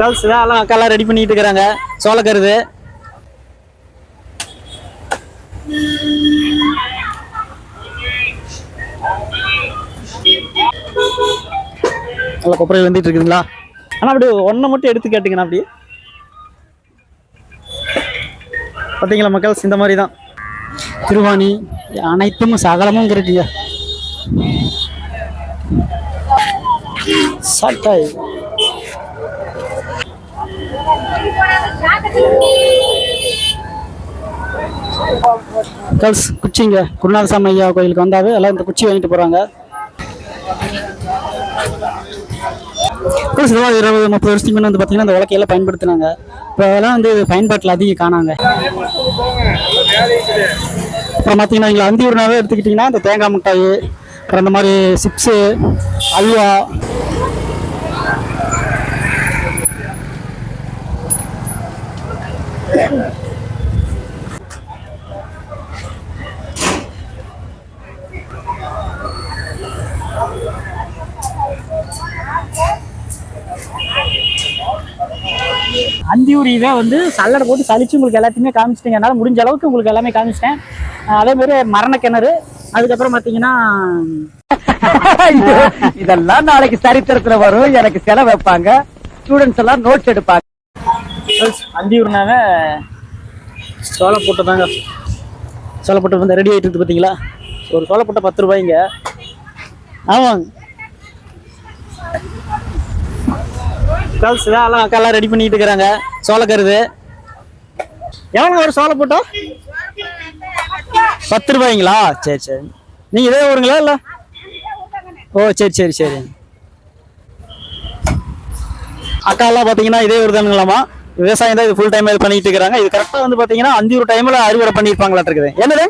Girls தான் எல்லாம் அக்காலாம் ready பண்ணிட்டு இருக்கிறாங்க. சோளக்கருது நல்லா கொப்பரையில் வந்துட்டு இருக்குதுங்களா? ஆனால் அப்படி ஒன்றை மட்டும் எடுத்து கேட்டுங்கண்ணா அப்படி. பார்த்தீங்களா மக்கள்ஸ்? இந்த மாதிரி தான். திருவாணி அனைத்தும் சகலமும் இருக்குங்க சட்டாய் கேர்ள்ஸ் குச்சிங்க. குருநாதசாமி ஐயா கோயிலுக்கு வந்தாவே எல்லாம் இந்த குச்சி வாங்கிட்டு போகிறாங்க கேர்ள்ஸ் இருபது முப்பது வருஷத்துக்கு முன்ன வந்து பார்த்தீங்கன்னா இந்த உலக்கையெல்லாம் பயன்படுத்தினாங்க. இப்போ அதெல்லாம் வந்து பயன்பாட்டில் அதிகம் காணாங்க. அப்புறம் பார்த்தீங்கன்னா இங்கே அந்தியூர்னாவே எடுத்துக்கிட்டிங்கன்னா இந்த தேங்காய் மிட்டாய் அப்புறம் இந்த மாதிரி சிப்ஸு அல்வா அந்தியூர் இதை வந்து சல்லடை போட்டு சலிச்சு உங்களுக்கு எல்லாத்தையுமே காமிச்சிட்டேங்க. என்னால் முடிஞ்ச அளவுக்கு உங்களுக்கு எல்லாமே காமிச்சிட்டேன். அஹ் அதே மாதிரி மரண கிணறு. அதுக்கப்புறம் பார்த்தீங்கன்னா இதெல்லாம் நாளைக்கு சரித்திரத்துல வரும். எனக்கு செலவு வைப்பாங்க. ஸ்டூடெண்ட்ஸ் எல்லாம் நோட்ஸ் எடுப்பாங்க. அந்தியூர்னாவே சோளப்பொட்டை தாங்க. சோளப்பொட்டை வந்து ரெடி ஆகிட்டு இருக்குது பார்த்தீங்களா ஒரு சோளப்பொட்டை பத்து ரூபாய்ங்க. ஆமாங்க. கேர்ள்ஸ் தான் எல்லாம் அக்காலாம் ரெடி பண்ணிட்டு இருக்கிறாங்க. சோளக்கருது. எவ்வளோ ஒரு போட்டோம் பத்து ரூபாய்ங்களா? சரி சரி. நீங்கள் இதே வருங்களா இல்லை? ஓ சரி சரி சரி. அக்காலாம் பார்த்தீங்கன்னா இதே ஒரு தானுங்களாமா விவசாயம் தான் இது ஃபுல் டைம் இது பண்ணிட்டு இருக்கிறாங்க. இது கரெக்டாக வந்து பார்த்தீங்கன்னா அஞ்சு ஒரு டைமில் அறுவடை பண்ணியிருப்பாங்களாட்டு இருக்குது என்னது?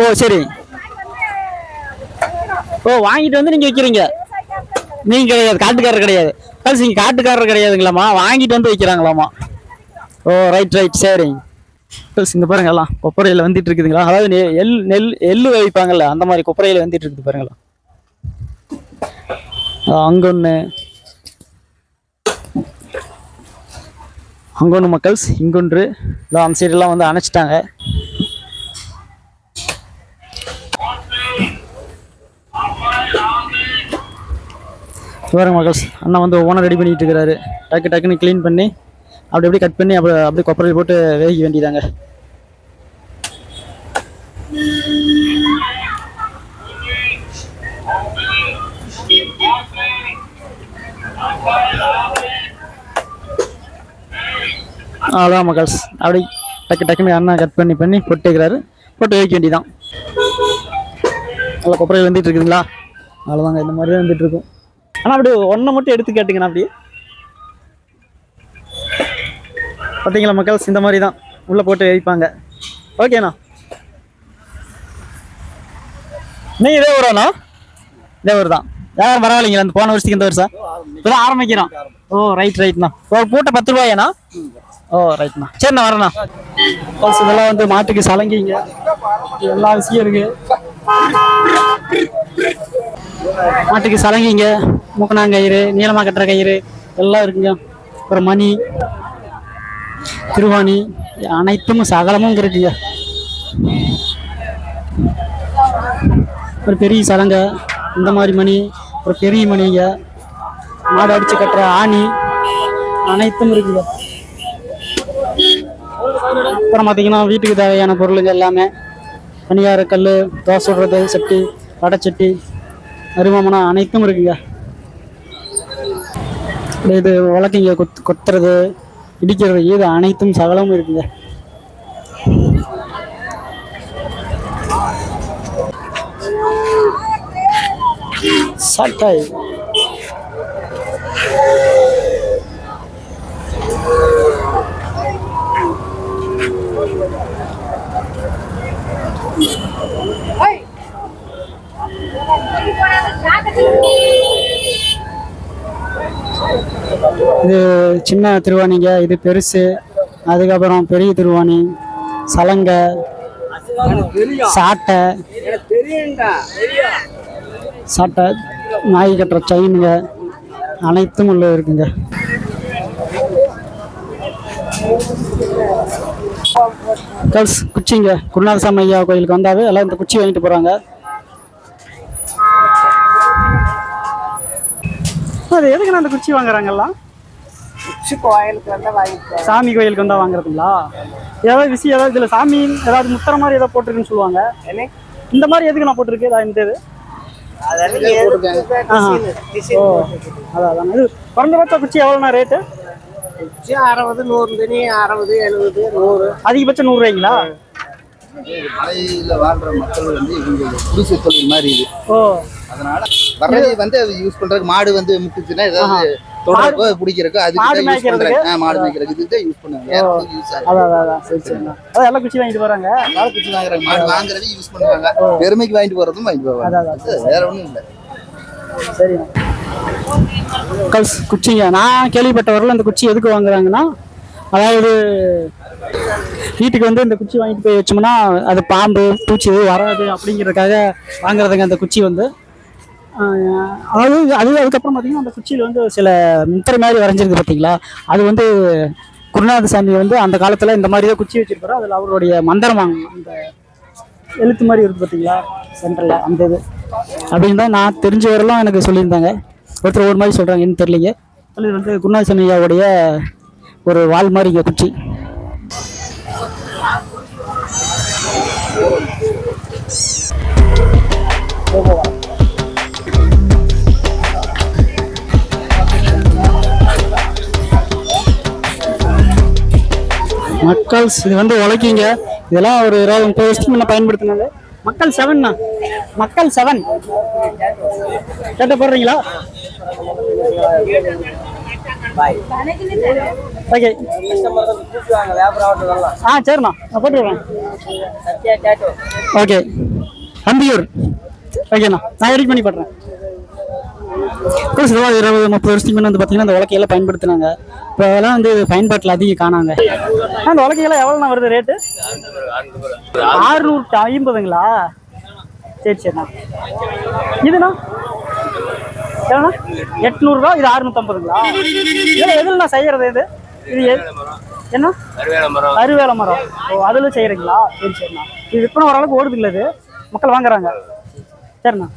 ஓ சரி. ஓ வாங்கிட்டு வந்து நீங்கள் வைக்கிறீங்க. நீங்கள் கிடையாது காட்டுக்காரர் கிடையாது. கல்சி நீங்கள் காட்டுக்காரர் கிடையாதுங்களாம்மா? வாங்கிட்டு வந்து வைக்கிறாங்களாம்மா. ஓ ரைட் ரைட் சரி கல்சி இங்கே பாருங்க எல்லாம் கொப்பரையில் வந்துட்டு இருக்குதுங்களா? அதாவது நெல் நெல் எள்ளு வைப்பாங்கல்ல அந்த மாதிரி கொப்பரையில் வந்துட்டு இருக்குது பாருங்களா. அங்கொன்று அங்கொன்று மக்கள்ஸ் இங்கொன்று எல்லாம் அந்த சைடெல்லாம் வந்து அணைச்சிட்டாங்க. பாருங்க மக்கள்ஸ் அண்ணா வந்து ஓனர் ரெடி பண்ணிட்டு இருக்கிறாரு டக்கு டக்குன்னு க்ளீன் பண்ணி அப்படி அப்படியே கட் பண்ணி அப்படி அப்படியே கொப்பரையில் போட்டு வேக வேண்டியதாங்க. அவ்வளோதான் மக்கள்ஸ். அப்படி டக்கு டக்குன்னு அண்ணா கட் பண்ணி பண்ணி போட்டுக்கிறாரு போட்டு வைக்க வேண்டியதான் நல்லா கொப்பரையில் வந்துட்டு இருக்குதுங்களா? அவ்வளோதாங்க இந்த மாதிரி தான் வந்துட்டு இருக்கும். ஆனால் அப்படி ஒன்றை மட்டும் எடுத்து கேட்டிங்கண்ணா அப்படி. பார்த்தீங்களா மக்கள்ஸ் இந்த மாதிரி தான் உள்ளே போட்டு வைப்பாங்க ஓகேண்ணா நீ இதே ஊராண்ணா இதே ஊர் தான். யாரும் பரவாயில்லைங்களா? இந்த போன வருஷத்துக்கு இந்த வருஷம்? இப்போதான் ஆரம்பிக்கிறோம். ஓ ரைட் ரைட்ண்ணா ஒரு பூட்டை பத்து ரூபாயாண்ணா ஓ ரைட்ண்ணா சரிண்ணா வரேண்ணா பல்ஸ் இதெல்லாம் வந்து மாட்டுக்கு சலங்கிங்க. எல்லா விஷயம் இருக்கு. மாட்டுக்கு சலங்கிங்க. மூக்கணாங்கயிறு நீளமாக கட்டுற கயிறு எல்லாம் இருக்குங்க. அப்புறம் மணி திருவாணி அனைத்தும் சகலமும் இருக்குங்க. ஒரு பெரிய சலங்கை இந்த மாதிரி மணி ஒரு பெரிய மணிங்க மாடு அடிச்சு கட்டுற ஆணி அனைத்தும் இருக்குங்க. அப்புறம் பார்த்தீங்கன்னா வீட்டுக்கு தேவையான பொருளுங்க எல்லாமே. பணியார கல் தோசை விடுறது சட்டி வடைச்சட்டி அருவாமனம் அனைத்தும் இருக்குங்க. இது வழக்கிங்க கொத் கொத்துறது இடிக்கிறது இது அனைத்தும் சகலமும் இருக்குங்க. சட்டை இது சின்ன திருவாணிங்க இது பெருசு. அதுக்கப்புறம் பெரிய திருவாணி சலங்கை சாட்டை. சாட்டை நாய் கட்டுற செயினுங்க அனைத்தும் உள்ள இருக்குங்க. கேர்ள்ஸ் குச்சிங்க. குருநாதசாமி ஐயா கோயிலுக்கு வந்தாவே எல்லாம் இந்த குச்சி வாங்கிட்டு போகிறாங்க அது எதுக்கு நான் அந்த குச்சி வாங்குறாங்கல்லாம்? உச்சி கோயிலுக்கு வந்து வாங்கிட்டு சாமி கோயிலுக்கு வந்தா வாங்குறதுங்களா? ஏதாவது விஷயம் ஏதாவது இதில் சாமி ஏதாவது முத்திர மாதிரி ஏதாவது போட்டிருக்குன்னு சொல்லுவாங்க. இந்த மாதிரி எதுக்கு நான் போட்டிருக்கு இதா இந்த இது? அதான் அதான். இது குறைஞ்சபட்ச குச்சி எவ்வளோண்ணா ரேட்டு அறுபது நூறு தனி அறுபது எழுபது நூறு. அதிகபட்சம் நூறுரூவாய்ங்களா மலையில வாழ்ற மக்கள் வந்து இவங்க குடிசை தொழில் மாதிரி இது. ஓ. அதனால வர்றதை வந்து அது யூஸ் பண்றதுக்கு மாடு வந்து முட்டுச்சுன்னா ஏதாவது தொடர்போ பிடிக்கிறக்கோ அதுக்கு யூஸ்? பண்றாங்க மாடு மேய்க்கிறதுக்கு இதுக்கு தான் யூஸ் பண்ணுவாங்க. யூஸ் அதான் சரி எல்லாம் குச்சி வாங்கிட்டு போகிறாங்க அதனால குச்சி வாங்குறாங்க. மாடு வாங்குறது யூஸ் பண்ணுவாங்க. பெருமைக்கு வாங்கிட்டு போறதும் வாங்கிட்டு போவாங்க. வேற ஒண்ணும் இல்லை. சரிண்ணா கல்ஸ் குச்சிங்க. நான் கேள்விப்பட்ட வரல இந்த குச்சி எதுக்கு வாங்குறாங்கன்னா அதாவது வீட்டுக்கு வந்து இந்த குச்சி வாங்கிட்டு போய் வச்சோம்னா அது பாம்பு பூச்சி வராது அப்படிங்கிறதுக்காக வாங்குறதுங்க அந்த குச்சி வந்து. அதாவது அது அதுக்கப்புறம் பார்த்தீங்கன்னா அந்த குச்சியில் வந்து சில முத்திரை மாதிரி வரைஞ்சிருக்கு பார்த்தீங்களா அது வந்து குருநாத சாமி வந்து அந்த காலத்தில் இந்த மாதிரி தான் குச்சி வச்சிருப்பாரு. அதில் அவருடைய மந்திரம் வாங்க அந்த எழுத்து மாதிரி இருக்குது பார்த்தீங்களா சென்டரில் அந்த இது. அப்படின்னு தான் நான் தெரிஞ்ச வரலாம் எனக்கு சொல்லியிருந்தாங்க. ஒருத்தர் ஒரு மாதிரி சொல்கிறாங்க என்ன தெரியலைங்க அது வந்து குருநாத சாமியாவுடைய ஒரு வால் மாதிரி இங்கே குச்சி. மக்கள் இது வந்து உழைக்கிங்க. இதெல்லாம் ஒரு இருபது முப்பது வருஷத்துக்கு முன்ன பயன்படுத்தினாங்க. மக்கள் செவன்ண்ணா மக்கள் செவன் கேட்ட போடுறீங்களா ஓகே ஆ சரிண்ணா. நான் போட்டுவிடுறேன் ஓகே அம்பியூர் ஓகேண்ணா நான் எடிட் பண்ணி போடுறேன் கோர்ஸ் இருபது முப்பது வருஷத்துக்கு முன்ன வந்து பார்த்தீங்கன்னா அந்த உலக்கையெல்லாம் பயன்படுத்தினாங்க. இப்போ அதெல்லாம் வந்து பயன்பாட்டில் அதிகம் காணாங்க. அந்த உலக்கையெல்லாம் எவ்வளோண்ணா வருது ரேட்டு ஆறுநூற்று ஐம்பதுங்களா? சரி சரிண்ணா இதுண்ணா? எவ்வளோண்ணா எட்நூறுரூவா இது அறுநூத்தம்பதுங்களா? இதில் எதில் செய்கிறது இது? இது என்ன? அருவேல மரம். ஓ அதில் செய்கிறீங்களா சரி சரிண்ணா இது விற்பனை ஓரளவுக்கு ஓடுது இல்லை இது. மக்கள் வாங்குறாங்க. சரிண்ணா.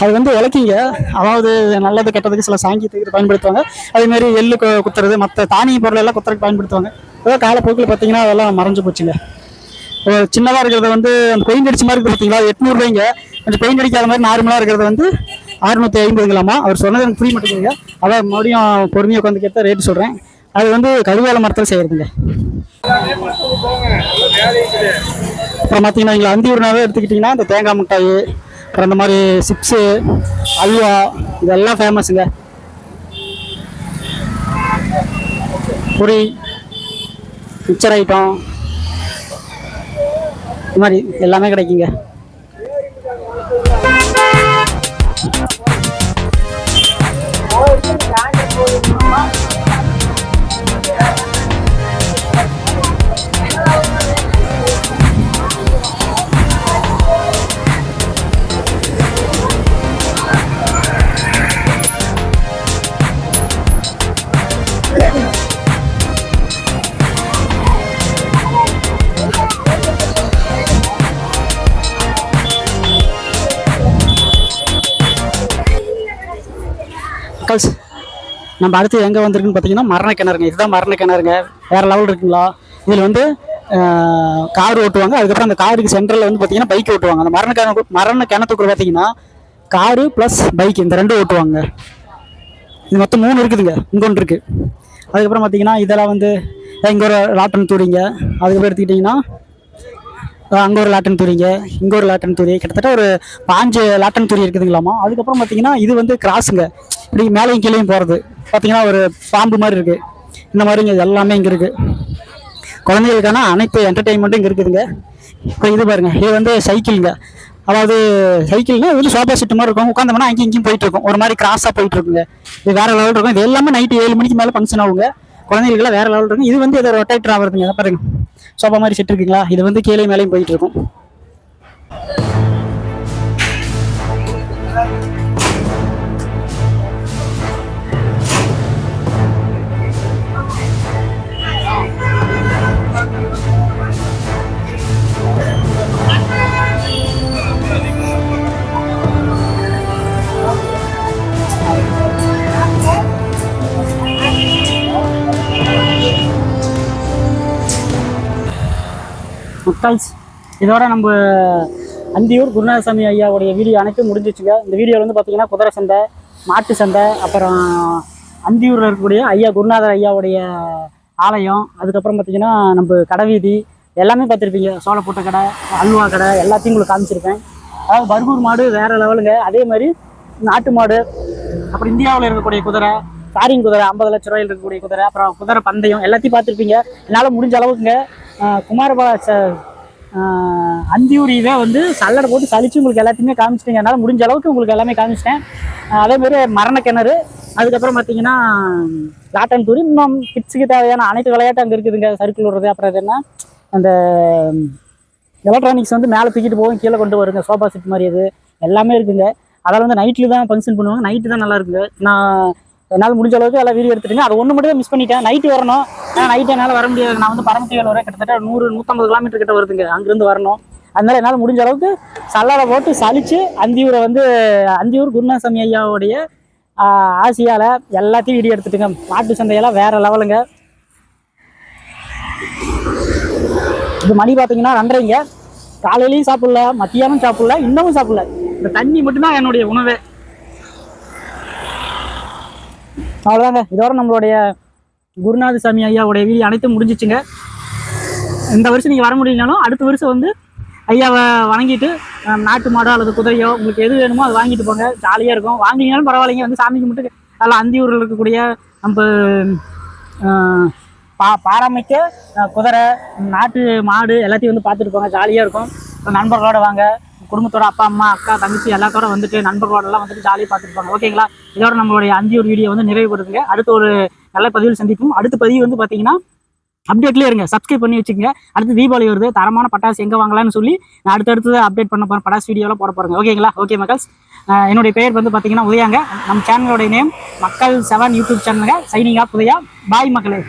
அது வந்து உழைக்கிங்க அதாவது நல்லது கெட்டதுக்கு சில சாங்கியத்துக்கு பயன்படுத்துவாங்க. அதேமாரி எள்ளு குத்துறது மற்ற தானிய பொருள் எல்லாம் குத்துறதுக்கு பயன்படுத்துவாங்க. ஏதோ காலப்போக்கில் பார்த்தீங்கன்னா அதெல்லாம் மறைஞ்சு போச்சுங்க. சின்னதாக இருக்கிறத வந்து அந்த பெயிண்ட் அடிச்ச மாதிரி இருக்குது பார்த்தீங்களா? எட்நூறுபாய்ங்க கொஞ்சம் பெயிண்ட் அடிக்காத மாதிரி நார்மலாக இருக்கிறது வந்து அறுநூற்றி ஐம்பதுங்களாமா அவர் சொன்னது எனக்கு புரிய மாட்டேங்குதுங்க. அதான் மறுபடியும் பொறுமையாக உட்காந்து கேட்டால் ரேட்டு சொல்கிறேன் அது வந்து கருவேல மரத்தில் செய்கிறதுங்க அப்புறம் பார்த்தீங்கன்னா இங்கே அந்தியூர்னாவே எடுத்துக்கிட்டிங்கன்னா இந்த தேங்காய் மிட்டாய் அப்புறம் இந்த மாதிரி சிப்ஸு அல்வா இதெல்லாம் ஃபேமஸுங்க பொரி மிக்சர் ஐட்டம் இது மாதிரி எல்லாமே கிடைக்குங்க. கல்ஸ் நம்ம அடுத்து எங்கே வந்திருக்குன்னு பார்த்தீங்கன்னா மரண கிணறுங்க இதுதான் மரண கிணறுங்க வேறு லெவல் இருக்குங்களா? இதில் வந்து கார் ஓட்டுவாங்க. அதுக்கப்புறம் அந்த காருக்கு சென்டரில் வந்து பார்த்தீங்கன்னா பைக் ஓட்டுவாங்க. அந்த மரண கிணறு மரண கிணத்துக்குள்ள பார்த்தீங்கன்னா காரு ப்ளஸ் பைக் இந்த ரெண்டும் ஓட்டுவாங்க. இது மொத்தம் மூணு இருக்குதுங்க. இங்கே ஒன்று இருக்குது அதுக்கப்புறம் பார்த்தீங்கன்னா இதெல்லாம் வந்து இங்கே ஒரு லாட்டன் தூரிங்க. அதுக்கப்புறம் எடுத்துக்கிட்டிங்கன்னா அங்கே ஒரு லாட்டன் தூரிங்க. இங்கே ஒரு லாட்டன் தூரி. கிட்டத்தட்ட ஒரு பாஞ்சு லாட்டன் தூரி இருக்குதுங்களாமா. அதுக்கப்புறம் பார்த்தீங்கன்னா இது வந்து கிராஸுங்க இப்படி மேலேயும் கீழேயும் போகிறது பார்த்தீங்கன்னா ஒரு பாம்பு மாதிரி இருக்குது இந்த மாதிரி இங்கே எல்லாமே இங்கே இருக்குது குழந்தைகளுக்கான அனைத்து என்டர்டெயின்மெண்ட்டும் இங்கே இருக்குதுங்க. இப்போ இது பாருங்கள் இது வந்து சைக்கிளுங்க அதாவது சைக்கிள்னா இது வந்து சோஃபா செட்டு மாதிரி இருக்கும். உட்காந்தோம்னா அங்கேயும் இங்கேயும் போயிட்டு இருக்கும். ஒரு மாதிரி கிராஸாக போயிட்டு இருக்குங்க. இது வேற லெவல் இருக்கும். இது எல்லாமே நைட்டு ஏழு மணிக்கு மேலே ஃபங்க்ஷன் ஆகுங்க. குழந்தைகளுக்குலாம் வேற லெவல் இருக்கும். இது வந்து ஏதோ ரொட்டேட்டர் ஆகிறதுங்க. பாருங்க. சோஃபா மாதிரி செட் இருக்குங்களா? இது வந்து கீழே மேலேயும் போயிட்டு இருக்கும். முட்டாள்ஸ் இதோட நம்ம அந்தியூர் குருநாதசாமி ஐயாவுடைய வீடியோ அனைத்தும் முடிஞ்சிச்சுங்க. இந்த வீடியோவில் வந்து பார்த்தீங்கன்னா குதிரை சந்தை மாட்டு சந்தை அப்புறம் அந்தியூரில் இருக்கக்கூடிய ஐயா குருநாதர் ஐயாவுடைய ஆலயம் அதுக்கப்புறம் பார்த்தீங்கன்னா நம்ம கடைவீதி எல்லாமே பார்த்துருப்பீங்க சோளப்பூட்ட கடை அல்வா கடை எல்லாத்தையும் உங்களுக்கு காமிச்சிருப்பேன். அதாவது பர்கூர் மாடு வேறு லெவலுங்க. அதே மாதிரி நாட்டு மாடு அப்புறம் இந்தியாவில் இருக்கக்கூடிய குதிரை ஃபாரின் குதிரை ஐம்பது லட்ச ரூபாயில் இருக்கக்கூடிய குதிரை அப்புறம் குதிரை பந்தயம் எல்லாத்தையும் பார்த்துருப்பீங்க என்னால் முடிஞ்ச அளவுக்குங்க. குமாரபாலா சார் அந்தியூர் இதை வந்து சல்லடை போட்டு சலிச்சு உங்களுக்கு எல்லாத்தையுமே காமிச்சிட்டீங்க. என்னால் முடிஞ்ச அளவுக்கு உங்களுக்கு எல்லாமே காமிச்சிட்டேன். அதேமாரி மரண கிணறு அதுக்கப்புறம் பார்த்தீங்கன்னா லாட்டன் தூரி இன்னும் கிட்ஸுக்கு தேவையான அனைத்து விளையாட்டு அங்கே இருக்குதுங்க. சர்க்கிள் விடுறது அப்புறம் என்ன? அந்த எலக்ட்ரானிக்ஸ் வந்து மேலே தூக்கிட்டு போகும் கீழே கொண்டு வருங்க. சோஃபா செட் மாதிரி அது எல்லாமே இருக்குங்க. அதெல்லாம் வந்து நைட்டில் தான் ஃபங்க்ஷன் பண்ணுவாங்க. நைட்டு தான் நல்லா இருக்குங்க. நான் என்னால் முடிஞ்ச அளவுக்கு எல்லாம் வீடியோ எடுத்துட்டுங்க. அது ஒன்று மட்டும் தான் மிஸ் பண்ணிட்டேன். நைட்டு வரணும். ஆனால் நைட்டு என்னால் வர முடியாது. நான் வந்து பரமத்தியில் வரேன் கிட்டத்தட்ட நூறு நூற்றம்பது கிலோமீட்டர் கிட்ட வருதுங்க. அங்கேருந்து வரணும். அதனால என்னால் முடிஞ்ச அளவுக்கு சல்லாரை போட்டு சலிச்சு அந்தியூரை வந்து அந்தியூர் குருநாசாமி ஐயாவுடைய ஆசியால் எல்லாத்தையும் வீடியோ எடுத்துட்டுங்க. மாட்டு சந்தையெல்லாம் வேறு லெவலுங்க இது மணி பார்த்தீங்கன்னா ரெண்டரைங்க. காலையிலையும் சாப்பிடல மத்தியானம் சாப்பிடல இன்னமும் சாப்பிடல. இந்த தண்ணி மட்டும்தான் என்னுடைய உணவு. அவ்வளோதாங்க இதோட நம்மளுடைய குருநாத சாமி ஐயாவுடைய வீடியோ அனைத்தும் முடிஞ்சிச்சுங்க. இந்த வருஷம் நீங்கள் வர முடியலனாலும் அடுத்த வருஷம் வந்து ஐயாவை வணங்கிட்டு நாட்டு மாடோ அல்லது குதிரையோ உங்களுக்கு எது வேணுமோ அதை வாங்கிட்டு போங்க. ஜாலியாக இருக்கும். வாங்கினாலும் பரவாயில்லைங்க. வந்து சாமிக்கு மட்டும் நல்லா அந்தியூரில் இருக்கக்கூடிய நம்ம பா பாராமிக்க குதிரை நாட்டு மாடு எல்லாத்தையும் வந்து பார்த்துட்டு போங்க. ஜாலியாக இருக்கும். நண்பர்களோடு வாங்க. குடும்பத்தோட அப்பா அம்மா அக்கா தங்கச்சி எல்லாத்தோட வந்துட்டு நண்பர்களோட எல்லாம் வந்துட்டு ஜாலியாக பார்த்துட்டு ஓகேங்களா இதோட நம்மளுடைய அந்தியூர் வீடியோ வந்து நிறைவுபடுத்துங்க அடுத்த ஒரு நல்ல பதிவில் சந்திப்போம். அடுத்த பதிவு வந்து பார்த்தீங்கன்னா அப்டேட்லேயே இருங்க. சப்ஸ்கிரைப் பண்ணி வச்சுக்கோங்க. அடுத்து தீபாவளி வருது. தரமான பட்டாசு எங்கே வாங்கலாம்னு சொல்லி நான் அடுத்தடுத்து அப்டேட் பண்ண போகிறேன் பட்டாசு வீடியோலாம் போட போகிறேங்க ஓகேங்களா ஓகே மக்கள்ஸ். என்னுடைய பெயர் வந்து பார்த்தீங்கன்னா உதயாங்க. நம்ம சேனலோட நேம் மக்கள் செவன் யூடியூப் சேனலுங்க சைனிங் ஆப் உதயா. பாய் மக்களே.